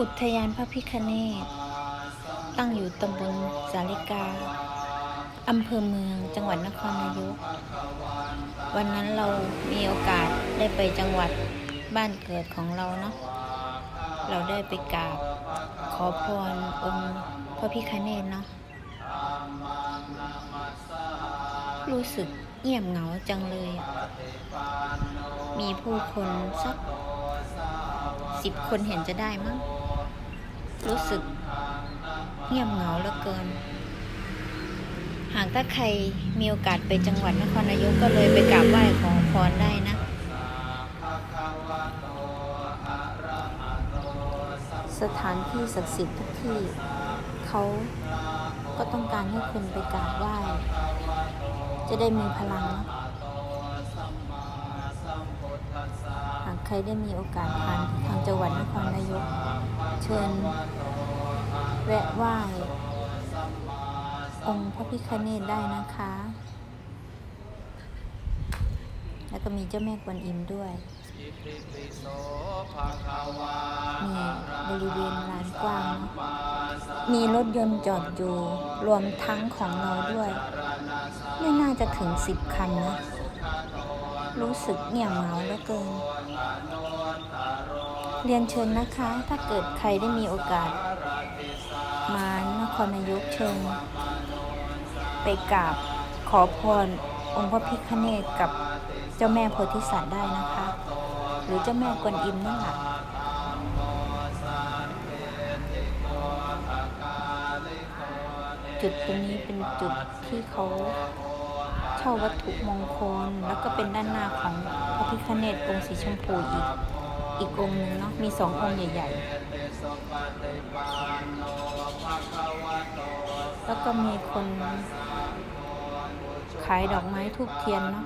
อุทยานพระพิคเนศตั้งอยู่ตำบลสาลิกา อำเภอเมืองจังหวัดนครนายก วันนั้นเรามีโอกาสได้ไปจังหวัดบ้านเกิดของเราเนาะ เราได้ไปกราบ ขอพรองค์พระพิคเนศเนาะ รู้สึกเงียบเหงาจังเลย มีผู้คนสัก สิบคนเห็นจะได้มั้ง รู้สึกเงียบเหงาเหลือเกิน หากถ้าใครมีโอกาสไปจังหวัดนครนายกก็เลยไปกราบไหว้ขอพรได้นะสถานที่ศักดิ์สิทธิ์ทุกที่เขาก็ต้องการให้คนไปกราบไหว้ จะได้มีพลังนะหากใค รได้มีโอกาสผ่านทางจังหวัดนครนายก เชิญแวะไหว้องค์พระพิฆเนศได้นะคะ แล้วก็มีเจ้าแม่กวนอิมด้วยมีบริเวณลานกว้าง มีรถยนต์จอดอยู่ รวมทั้งของเราด้วย ไม่น่าจะถึงสิบคันนะ รู้สึกเหงี่ยเหงาเหลือเกิน เรียนเชิญนะคะ ถ้าเกิดใครได้มีโอกาส มานครนายกเชิญ ไปกราบขอพรองค์พระพิฆเนศกับเจ้าแม่โพธิสัตว์ได้นะคะ หรือเจ้าแม่กวนอิมนั่แหละจุดตรงนี้เป็นจุดที่เขา ช่าวัตถุมงคล แล้วก็เป็นด้านหน้าของพระพิฆเนศองค์สีชมพูอีก อีกองค์หนึ่งเนาะมีสององค์ใหญ่ ๆ แล้วก็มีคนขายดอกไม้ทูบเทียนเนาะ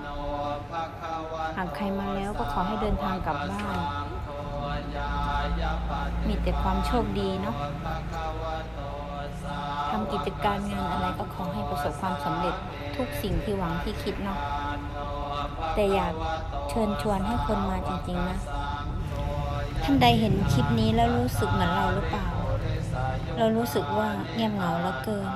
หากใครมาแล้วก็ขอให้เดินทางกลับบ้าน มีแต่ความโชคดีเนาะทำกิจการงานอะไรก็ขอให้ประสบความสำเร็จ ทุกสิ่งที่หวังที่คิดเนาะแต่อยากเชิญชวนให้คนมาจริงๆนะ ท่านใดเห็นคลิปนี้แล้วรู้สึกเหมือนเราหรือเปล่า เรารู้สึกว่าเงียบเหงาเหลือเกิน